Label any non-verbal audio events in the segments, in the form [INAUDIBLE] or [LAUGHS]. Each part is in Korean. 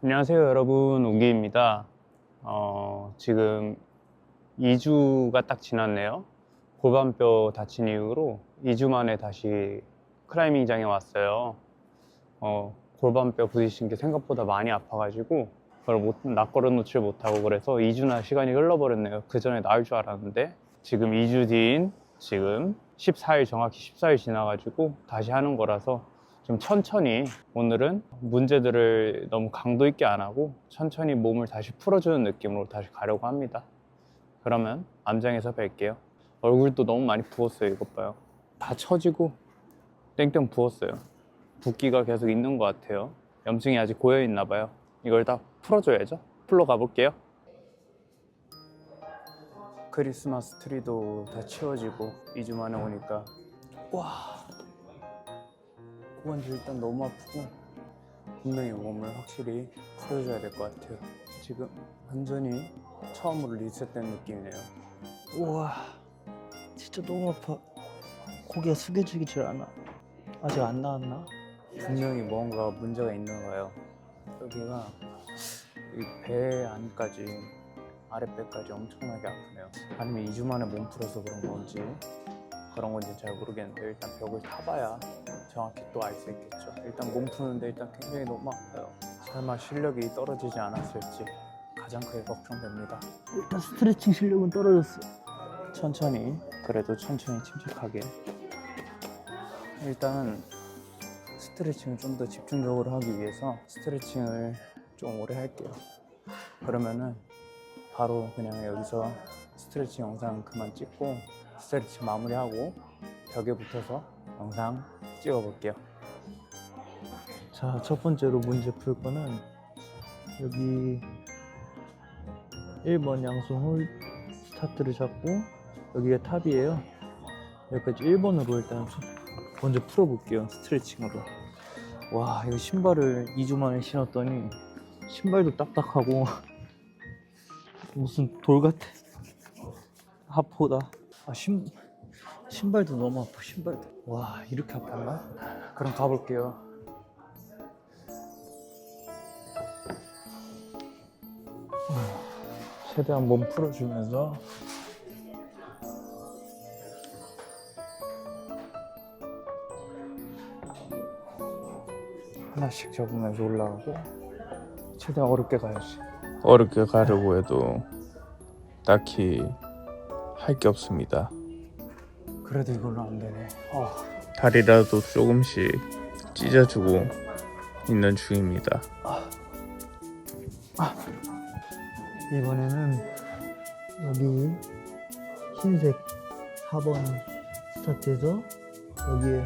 안녕하세요 여러분. 우기입니다. 어, 지금 2주가 딱 지났네요. 골반뼈 다친 이후로 2주 만에 다시 클라이밍장에 왔어요. 어, 골반뼈 부딪힌 게 생각보다 많이 아파가지고 그걸 못, 낯걸어 놓질 못하고 그래서 2주나 시간이 흘러버렸네요. 그 전에 나을 줄 알았는데 지금 2주 뒤인 지금 14일 정확히 14일 지나가지고 다시 하는 거라서 좀 천천히 오늘은 문제들을 너무 강도 있게 안 하고 천천히 몸을 다시 풀어주는 느낌으로 다시 가려고 합니다. 그러면 암장에서 뵐게요. 얼굴도 너무 많이 부었어요. 이것 봐요. 다 처지고 땡땡 부었어요. 붓기가 계속 있는 것 같아요. 염증이 아직 고여 있나 봐요. 이걸 다 풀어줘야죠. 풀러 가볼게요. 크리스마스 트리도 다 치워지고 2주 만에 오니까 와 고관절 일단 너무 아프고 분명히 몸을 확실히 풀어줘야 될 것 같아요. 지금 완전히 처음으로 리셋된 느낌이네요. 우와 진짜 너무 아파 고개가 숙여지질 않아 아직 안 나왔나? 분명히 뭔가 문제가 있는 거예요. 여기가 이 배 안까지 아랫배까지 엄청나게 아프네요. 아니면 2주 만에 몸 풀어서 그런 건지 그런 건지 잘 모르겠는데 일단 벽을 타봐야 정확히 또 알 수 있겠죠. 일단 몸 푸는데 일단 굉장히 너무 아파요. 설마 실력이 떨어지지 않았을지 가장 크게 걱정됩니다. 일단 스트레칭 실력은 떨어졌어 천천히 그래도 천천히 침착하게 일단 스트레칭을 좀 더 집중적으로 하기 위해서 스트레칭을 좀 오래 할게요 그러면은 바로 그냥 여기서 스트레칭 영상 그만 찍고 스트레칭 마무리하고 벽에 붙어서 영상 찍어 볼게요. 자 첫 번째로 문제 풀 거는 여기 1번 양손 홀 스타트를 잡고 여기가 탑이에요. 여기까지 1번으로 일단 소- 먼저 풀어볼게요 스트레칭으로. 와 이거 신발을 2주 만에 신었더니 신발도 딱딱하고 [LAUGHS] 무슨 돌 같아. 하포다. 아 신, 신발도 너무 아파 신발도 와 이렇게 아팠나? 그럼 가볼게요 최대한 몸 풀어주면서 하나씩 접으면서 올라가고 최대한 어렵게 가야지 어렵게 가려고 해도 딱히 할 게 없습니다. 그래도 이걸로 안 되네. 어. 다리라도 조금씩 찢어주고 있는 중입니다. 이번에는 여기 흰색 4번 스타트에서 여기에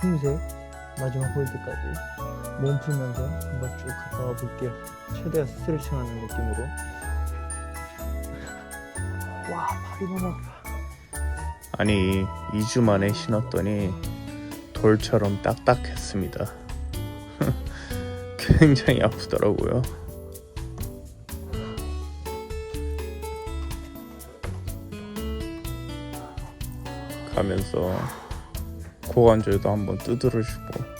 흰색 마지막 홀드까지 몸 풀면서 한번 쭉와 볼게요. 최대한 스트레칭 하는 느낌으로. 와 팔이 너무 아파 아니 2주 만에 신었더니 돌처럼 딱딱했습니다. [LAUGHS] 굉장히 아프더라고요. 가면서 고관절도 한번 두드려주고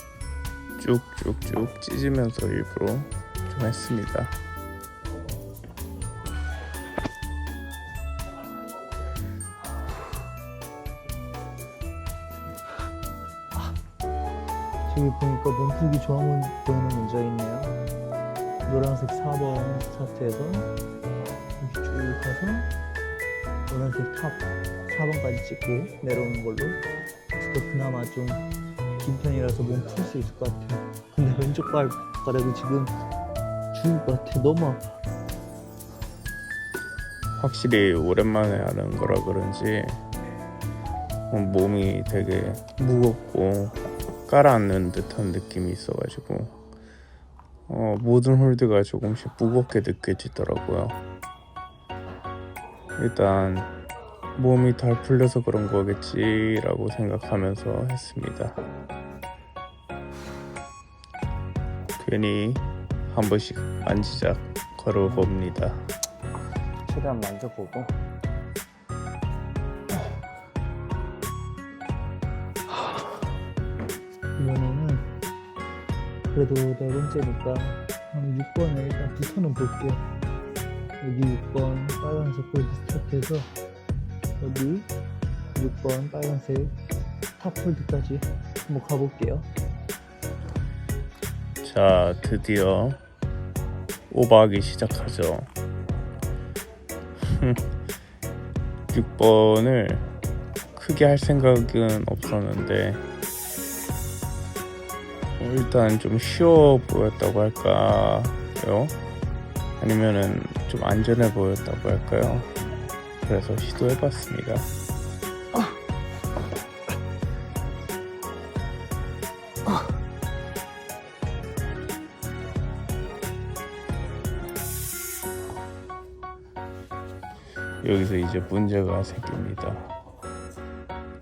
쭉쭉쭉 찢으면서 일부러 좀 했습니다. 저기 보니까 몸풀기 좋아하는 보이는 문제가 있네요. 노란색 4번 스타트에서 이렇게 쭉 가서 노란색 탑 4번까지 찍고 내려오는 걸로 그거 그나마 좀 긴 편이라서 몸 풀 수 있을 것 같아요. 근데 왼쪽 발가락이 지금 죽을 것 같아. 너무 아파. 확실히 오랜만에 하는 거라 그런지 몸이 되게 무겁고 깔아앉는 듯한 느낌이 있어가지고 어, 모든 홀드가 조금씩 무겁게 느껴지더라고요. 일단 몸이 덜 풀려서 그런 거겠지라고 생각하면서 했습니다. 괜히 한 번씩 만지작 걸어봅니다. 최대한 만져보고 그래도 네 번째니까 한 음, 6번에 일단 부터는 볼게요. 여기 6번 빨간색 폴드 스타트해서 여기 6번 빨간색 탑 폴드까지 한번 가볼게요. 자, 드디어 오버하기 시작하죠. [LAUGHS] 6번을 크게 할 생각은 없었는데 어, 일단 좀 쉬워 보였다고 할까요? 아니면은 좀 안전해 보였다고 할까요? 그래서 시도해봤습니다. 여기서 이제 문제가 생깁니다.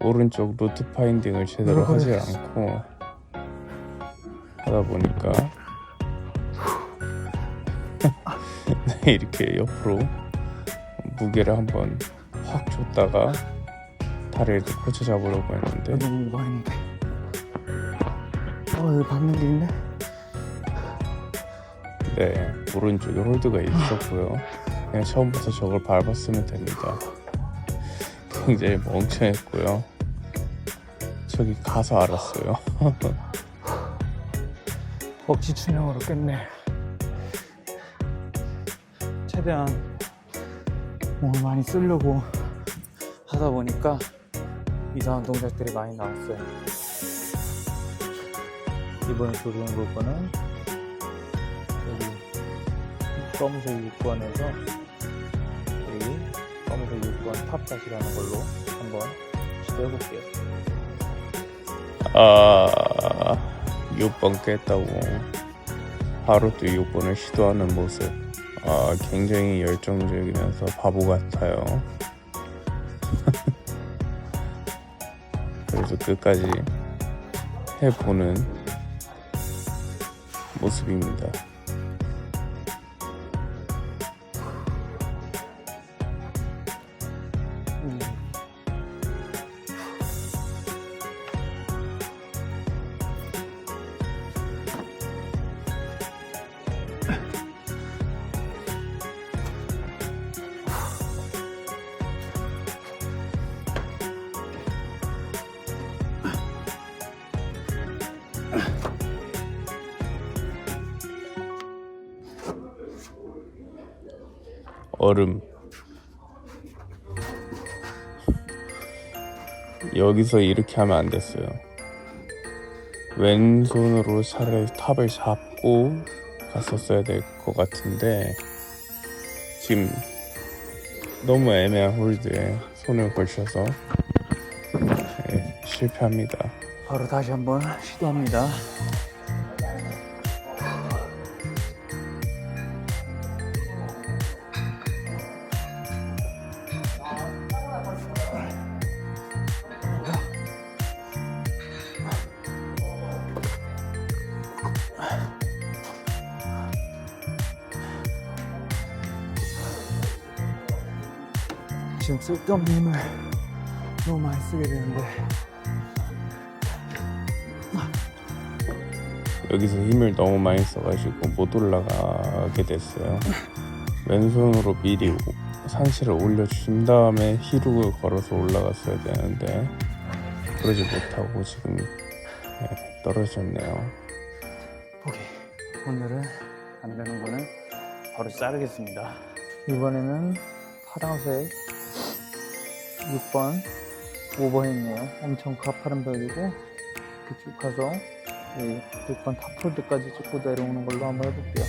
오른쪽 루트 파인딩을 제대로 하지 않고 하다 보니까 [LAUGHS] 네, 이렇게 옆으로 무게를 한번 확 줬다가 다리를 또 고쳐 잡으려고 했는데 너무 많은데. 어, 여기 밟는 게 있네. 네 오른쪽에 홀드가 있었고요. 그냥 처음부터 저걸 밟았으면 됩니다. 굉장히 멍청했고요. 저기 가서 알았어요. [LAUGHS] 억지 춘영으로 끝내. 최대한 몸을 많이 쓰려고 하다 보니까 이상한 동작들이 많이 나왔어요. 이번에 조리한 거는 여기 검은색 6번에서 여기 검은색 6번 탑까지 가는 걸로 한번 시도해볼게요. 아 6번 깼다고 바로 또 6번을 시도하는 모습. 아 굉장히 열정적이면서 바보 같아요. [LAUGHS] 그래서 끝까지 해보는 모습입니다 얼음. 여기서 이렇게 하면 안 됐어요. 왼손으로 차라리 탑을 잡고 갔었어야 될 것 같은데 지금 너무 애매한 홀드에 손을 걸쳐서 네, 실패합니다. 바로 다시 한번 시도합니다. 쓸데없는 힘을 너무 많이 쓰게 되는데 여기서 힘을 너무 많이 써가지고 못 올라가게 됐어요. 왼손으로 미리 오- 상체를 올려준 다음에 히룩을 걸어서 올라갔어야 되는데 그러지 못하고 지금 네, 떨어졌네요. 포기. 오늘은 안 되는 거는 바로 자르겠습니다. 이번에는 파란색 6번 5번이네요. 엄청 가파른 벽이고 이렇게 쭉 가서 이 6번 탑폴드까지 찍고 내려오는 걸로 한번 해볼게요.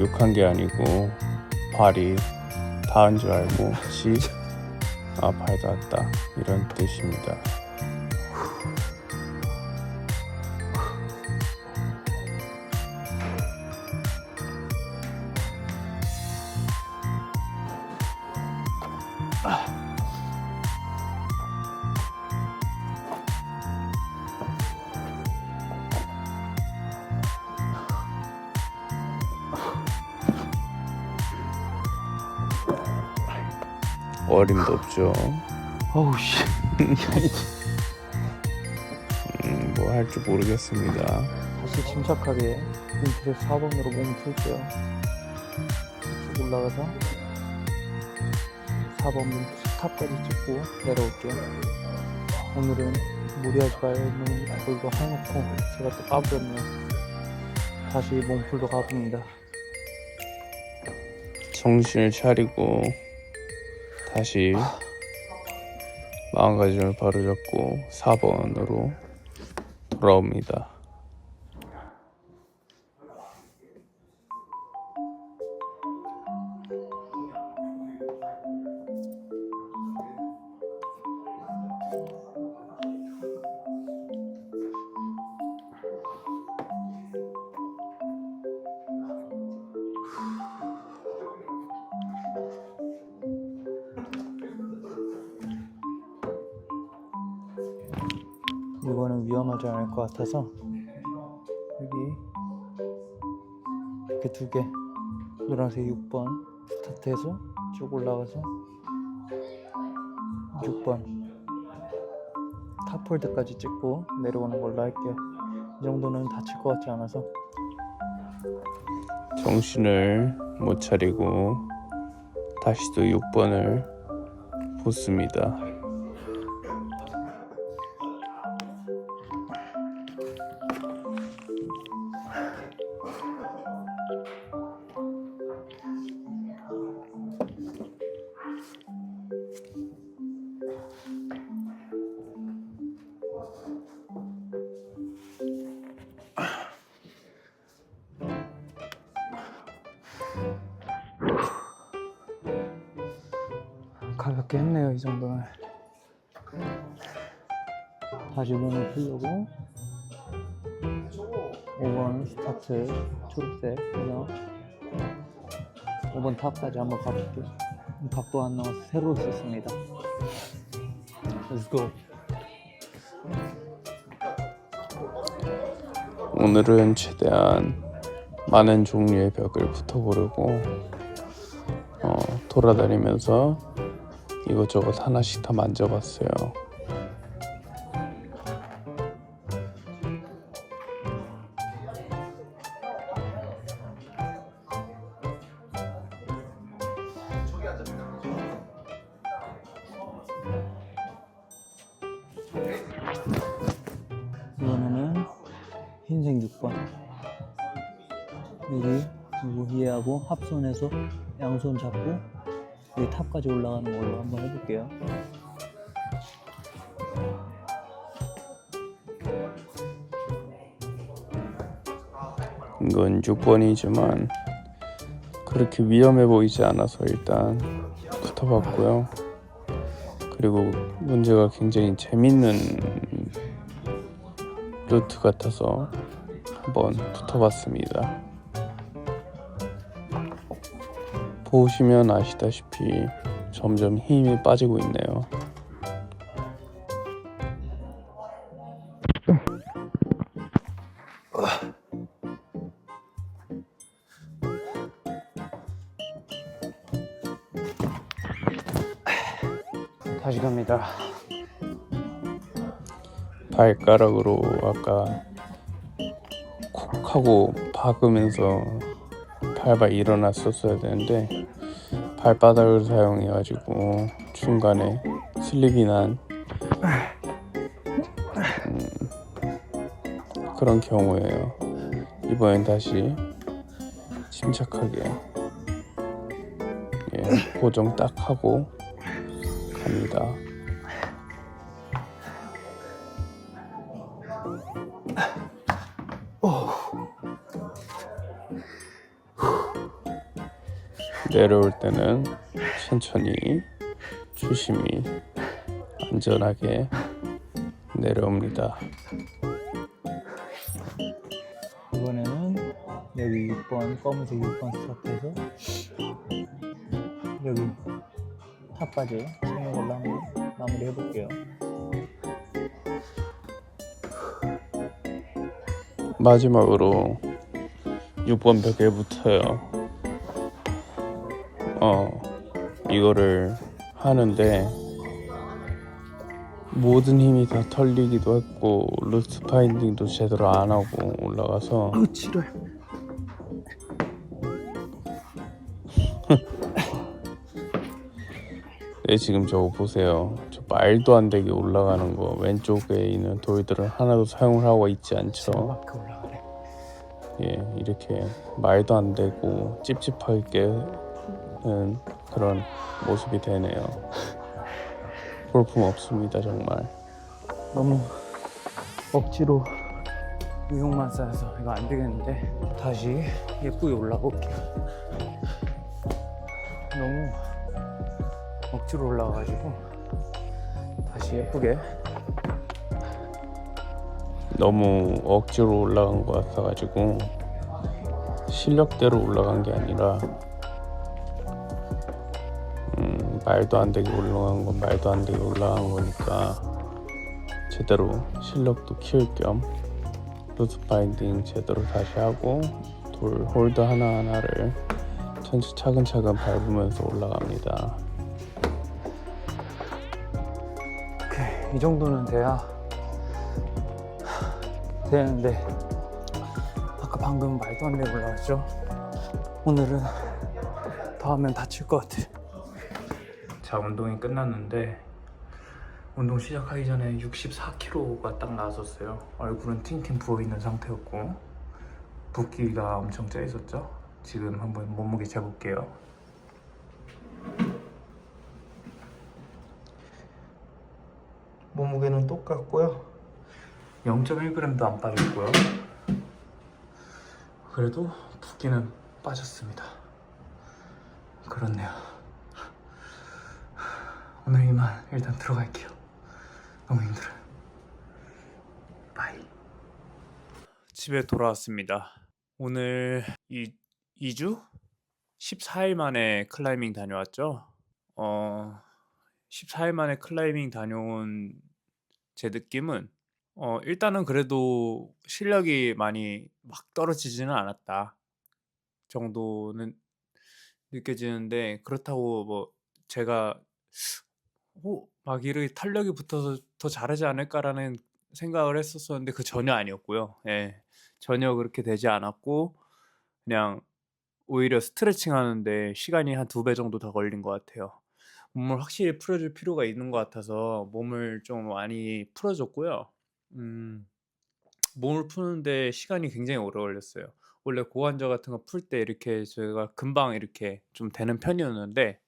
욕한 게 아니고 발이 닿은 줄 알고 시, 아, 발 닿았다. 이런 뜻입니다. 어림도 없죠. 어우 씨. 음, 뭐 할 줄 모르겠습니다. 다시 침착하게 인트레 4번으로 몸을 풀게요. 쭉 올라가서 4번 몸 탑까지 찍고 내려올게요. 오늘은 무리하지 말는 걸로 해놓고 제가 또 까버렸네요. 다시 몸풀러 가봅니다. 정신을 차리고 다시 마음가짐을 바로잡고 4번으로 돌아옵니다. 이거는 위험하지 않을 것 같아서 여기 이렇게 두 개 노란색 6번 스타트해서 쭉 올라가서 6번 탑폴드까지 찍고 내려오는 걸로 할게요 이 정도는 다칠 것 같지 않아서 정신을 못 차리고 다시 또 6번을 붙습니다. 가볍게 했네요 이 정도는. 다시 몸을 풀려고. 5번 스타트 초록색 그냥 5번 탑까지 한번 가볼게요. 각도 안 나와서 새로 썼습니다. Let's go. 오늘은 최대한 많은 종류의 벽을 붙어보려고 어, 돌아다니면서 이것저것 하나씩 다 만져봤어요. 이번에는 흰색 6번 여기 그리고 이해하고 합손해서 양손 잡고 여기 탑까지 올라가는 걸로 한번 해볼게요 이건 6번이지만 그렇게 위험해 보이지 않아서 일단 붙어봤고요. 그리고 문제가 굉장히 재밌는 루트 같아서 한번 붙어봤습니다. 보시면 아시다시피 점점 힘이 빠지고 있네요. 다시 갑니다. 발가락으로 아까 콕 하고 박으면서 밟아 일어났었어야 되는데 발바닥을 사용해가지고 중간에 슬립이 난 음, 그런 경우예요. 이번엔 다시 침착하게 예, 고정 딱 하고 갑니다. 내려올 때는 천천히 조심히 안전하게 내려옵니다. 이번에는 여기 6번 검은색 6번 스타트해서 여기 탑까지 세는 걸로 한번 마무리 해볼게요. 마지막으로 6번 벽에 붙어요. 어, 이거를 하는데 모든 힘이 다 털리기도 했고 루트 파인딩도 제대로 안 하고 올라가서 아우 지랄. [LAUGHS] 네, 지금 저거 보세요. 저 말도 안 되게 올라가는 거 왼쪽에 있는 돌들을 하나도 사용을 하고 있지 않죠. 예, 이렇게 말도 안 되고 찝찝하게 는 그런 모습이 되네요. 볼품 없습니다, 정말. 너무 억지로 의욕만 쌓여서 이거 안 되겠는데 다시 예쁘게 올라볼게요. 너무 억지로 올라가가지고 다시 예쁘게 너무 억지로 올라간 것 같아가지고 실력대로 올라간 게 아니라 말도 안 되게 올라간 건 말도 안 되게 올라간 거니까 제대로 실력도 키울 겸 루트 바인딩 제대로 다시 하고 돌 홀드 하나하나를 천천 차근차근 밟으면서 올라갑니다. 오케이, 이 정도는 돼야 되는데 아까 방금 말도 안 되게 올라갔죠? 오늘은 더 하면 다칠 것 같아. 자 운동이 끝났는데 운동 시작하기 전에 64kg가 딱 나왔었어요. 얼굴은 팅팅 부어 있는 상태였고 붓기가 엄청 짜 있었죠. 지금 한번 몸무게 재볼게요. 몸무게는 똑같고요. 0.1g도 안 빠졌고요. 그래도 붓기는 빠졌습니다. 그렇네요. 오늘 이만 일단 들어갈게요. 너무 힘들어요. 바이. 집에 돌아왔습니다. 오늘 이 2주? 14일 만에 클라이밍 다녀왔죠. 어, 14일 만에 클라이밍 다녀온 제 느낌은 어, 일단은 그래도 실력이 많이 막 떨어지지는 않았다 정도는 느껴지는데 그렇다고 뭐 제가 어, 막 이렇게 탄력이 붙어서 더 잘하지 않을까라는 생각을 했었었는데 그 전혀 아니었고요. 예, 전혀 그렇게 되지 않았고 그냥 오히려 스트레칭 하는데 시간이 한 두 배 정도 더 걸린 것 같아요. 몸을 확실히 풀어줄 필요가 있는 것 같아서 몸을 좀 많이 풀어줬고요. 음, 몸을 푸는데 시간이 굉장히 오래 걸렸어요. 원래 고관절 같은 거 풀 때 이렇게 제가 금방 이렇게 좀 되는 편이었는데,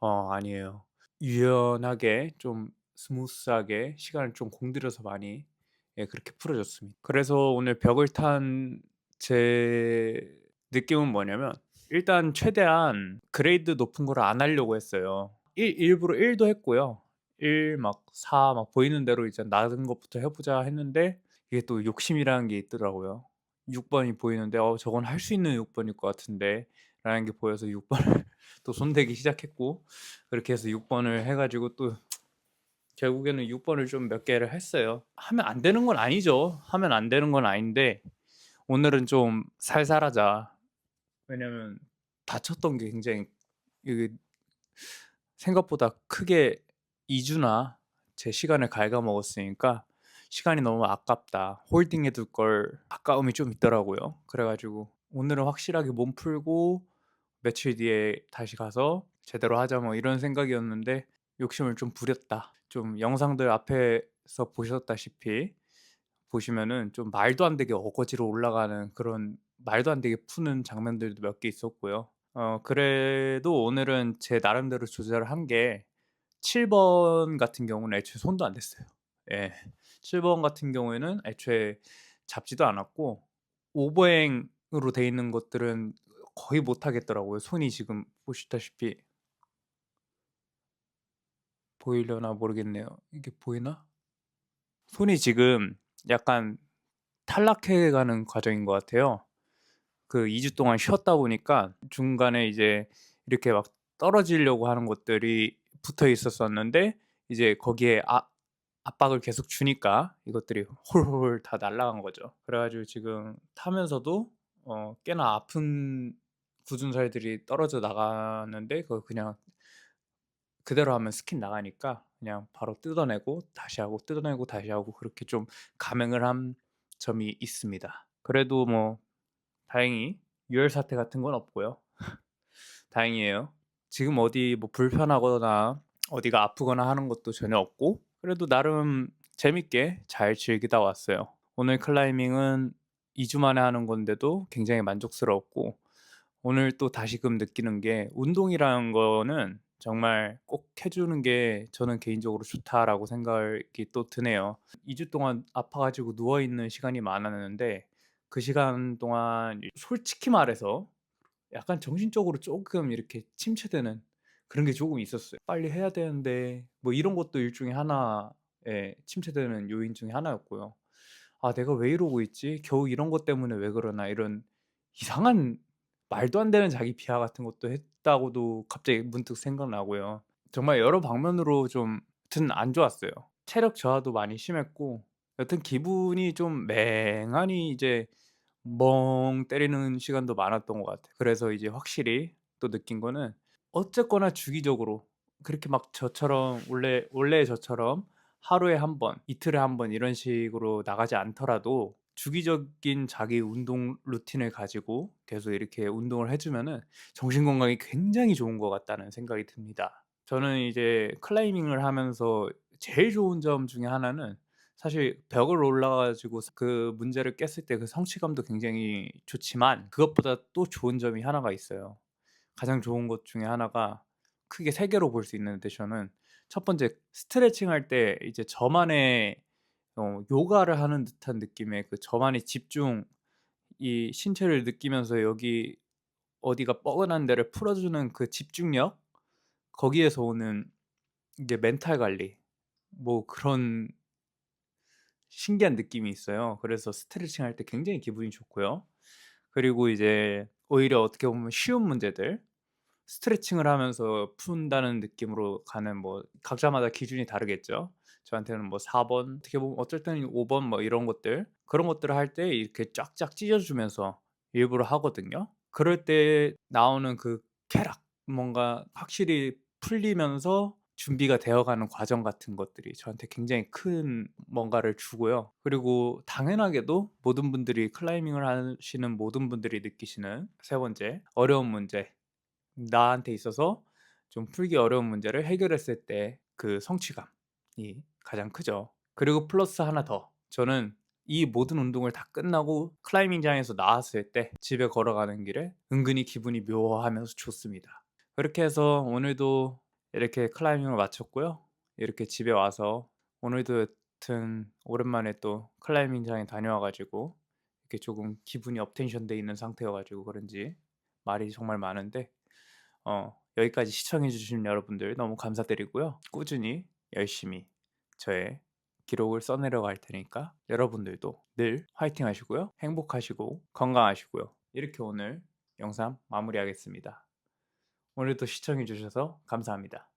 어, 아니에요. 유연하게 좀 스무스하게 시간을 좀 공들여서 많이 예, 그렇게 풀어줬습니다. 그래서 오늘 벽을 탄 제 느낌은 뭐냐면 일단 최대한 그레이드 높은 걸 안 하려고 했어요. 일, 일부러 1도 했고요. 1, 막 4, 막 보이는 대로 이제 낮은 것부터 해보자 했는데 이게 또 욕심이라는 게 있더라고요. 6번이 보이는데 어 저건 할 수 있는 6번일 것 같은데 라는 게 보여서 6번을 또 손대기 시작했고 그렇게 해서 6번을 해가지고 또 결국에는 6번을 좀 몇 개를 했어요. 하면 안 되는 건 아니죠. 하면 안 되는 건 아닌데 오늘은 좀 살살하자. 왜냐면 다쳤던 게 굉장히 생각보다 크게 2주나 제 시간을 갉아먹었으니까 시간이 너무 아깝다. 홀딩해 둘 걸 아까움이 좀 있더라고요. 그래가지고 오늘은 확실하게 몸 풀고 며칠 뒤에 다시 가서 제대로 하자 뭐 이런 생각이었는데 욕심을 좀 부렸다. 좀 영상들 앞에서 보셨다시피 보시면은 좀 말도 안 되게 어거지로 올라가는 그런 말도 안 되게 푸는 장면들도 몇 개 있었고요. 어, 그래도 오늘은 제 나름대로 조절을 한 게 7번 같은 경우는 애초에 손도 안 댔어요. 예. 7번 같은 경우에는 애초에 잡지도 않았고 오버행으로 돼 있는 것들은 거의 못 하겠더라고요. 손이 지금 보시다시피 보이려나 모르겠네요. 이게 보이나? 손이 지금 약간 탈락해 가는 과정인 것 같아요. 그 2주 동안 쉬었다 보니까 중간에 이제 이렇게 막 떨어지려고 하는 것들이 붙어 있었었는데 이제 거기에 아, 압박을 계속 주니까 이것들이 홀홀 다 날아간 거죠. 그래가지고 지금 타면서도 어, 꽤나 아픈 굳은 살들이 떨어져 나가는데 그걸 그냥 그대로 하면 스킨 나가니까 그냥 바로 뜯어내고 다시 하고 뜯어내고 다시 하고 그렇게 좀 감행을 한 점이 있습니다. 그래도 뭐 다행히 유혈 사태 같은 건 없고요. [LAUGHS] 다행이에요. 지금 어디 뭐 불편하거나 어디가 아프거나 하는 것도 전혀 없고 그래도 나름 재밌게 잘 즐기다 왔어요. 오늘 클라이밍은 2주 만에 하는 건데도 굉장히 만족스러웠고 오늘 또 다시금 느끼는 게 운동이라는 거는 정말 꼭 해주는 게 저는 개인적으로 좋다라고 생각이 또 드네요. 2주 동안 아파가지고 누워있는 시간이 많았는데 그 시간 동안 솔직히 말해서 약간 정신적으로 조금 이렇게 침체되는 그런 게 조금 있었어요. 빨리 해야 되는데 뭐 이런 것도 일종의 하나의 침체되는 요인 중에 하나였고요. 아, 내가 왜 이러고 있지? 겨우 이런 것 때문에 왜 그러나 이런 이상한 말도 안 되는 자기 비하 같은 것도 했다고도 갑자기 문득 생각나고요. 정말 여러 방면으로 좀 여튼 안 좋았어요. 체력 저하도 많이 심했고 여튼 기분이 좀 맹하니 이제 멍 때리는 시간도 많았던 것 같아요. 그래서 이제 확실히 또 느낀 거는 어쨌거나 주기적으로 그렇게 막 저처럼 원래 원래 저처럼 하루에 한 번, 이틀에 한 번 이런 식으로 나가지 않더라도 주기적인 자기 운동 루틴을 가지고 계속 이렇게 운동을 해주면은 정신 건강이 굉장히 좋은 것 같다는 생각이 듭니다. 저는 이제 클라이밍을 하면서 제일 좋은 점 중에 하나는 사실 벽을 올라가지고 그 문제를 깼을 때 그 성취감도 굉장히 좋지만 그것보다 또 좋은 점이 하나가 있어요. 가장 좋은 것 중에 하나가 크게 세 개로 볼 수 있는데 저는 첫 번째 스트레칭 할 때 이제 저만의 어, 요가를 하는 듯한 느낌의 그 저만의 집중 이 신체를 느끼면서 여기 어디가 뻐근한 데를 풀어주는 그 집중력 거기에서 오는 이제 멘탈 관리 뭐 그런 신기한 느낌이 있어요. 그래서 스트레칭 할 때 굉장히 기분이 좋고요. 그리고 이제 오히려 어떻게 보면 쉬운 문제들 스트레칭을 하면서 푼다는 느낌으로 가는 뭐 각자마다 기준이 다르겠죠. 저한테는 뭐 4번 어떻게 보면 어쩔 때는 5번 뭐 이런 것들 그런 것들을 할 때 이렇게 쫙쫙 찢어주면서 일부러 하거든요. 그럴 때 나오는 그 쾌락 뭔가 확실히 풀리면서 준비가 되어가는 과정 같은 것들이 저한테 굉장히 큰 뭔가를 주고요. 그리고 당연하게도 모든 분들이 클라이밍을 하시는 모든 분들이 느끼시는 세 번째 어려운 문제 나한테 있어서 좀 풀기 어려운 문제를 해결했을 때 그 성취감 이 가장 크죠. 그리고 플러스 하나 더. 저는 이 모든 운동을 다 끝나고 클라이밍장에서 나왔을 때 집에 걸어가는 길에 은근히 기분이 묘하면서 좋습니다. 그렇게 해서 오늘도 이렇게 클라이밍을 마쳤고요. 이렇게 집에 와서 오늘도 여튼 오랜만에 또 클라이밍장에 다녀와가지고 이렇게 조금 기분이 업텐션 돼 있는 상태여가지고 그런지 말이 정말 많은데 어, 여기까지 시청해주신 여러분들 너무 감사드리고요. 꾸준히 열심히 저의 기록을 써내려갈 테니까 여러분들도 늘 화이팅 하시고요. 행복하시고 건강하시고요. 이렇게 오늘 영상 마무리하겠습니다. 오늘도 시청해주셔서 감사합니다.